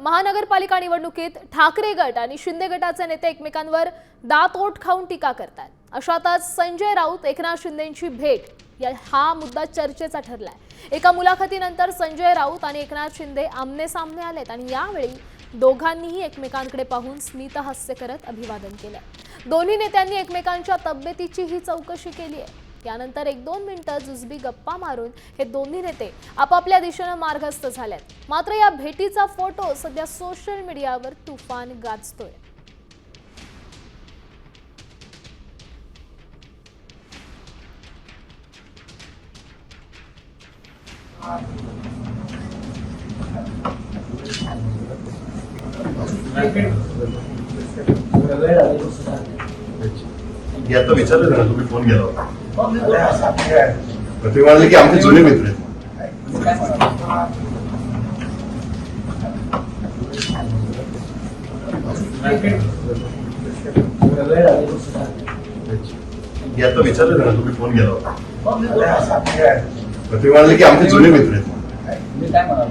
महानगरपालिका निवडणुकीत ठाकरे गट आणि शिंदे गटाचे नेते एकमेकांवर दातओट खाऊन टीका करतात. अशातच संजय राऊत एकनाथ शिंदेची भेट या हा मुद्दा चर्चेचा ठरलाय. एका मुलाखतीनंतर संजय राऊत आणि एकनाथ शिंदे आमने सामने आलेत आणि यावेळी दोघांनीही एकमेकांकडे पाहून स्मितहास्य करत अभिवादन केलं दोन्ही नेत्यांनी एकमेकांच्या तब्येतीचीही चौकशी केली आहे. त्यानंतर एक दोन मिनिटं जुजबी गप्पा मारून हे दोन्ही नेते आपापल्या दिशेनं मार्गस्थ झाल्यात मात्र या भेटीचा फोटो सध्या सोशल मीडियावर तुफान गाजतोय. हे आता विचारलं ना तुम्ही फोन केला होता. मग ते म्हणाले की आमचे जुने मित्र आहेत. हे आता विचारलं ना तुम्ही फोन केला होता. मग ते म्हणाले की आमचे जुने मित्र आहेत. मी काय म्हणालो?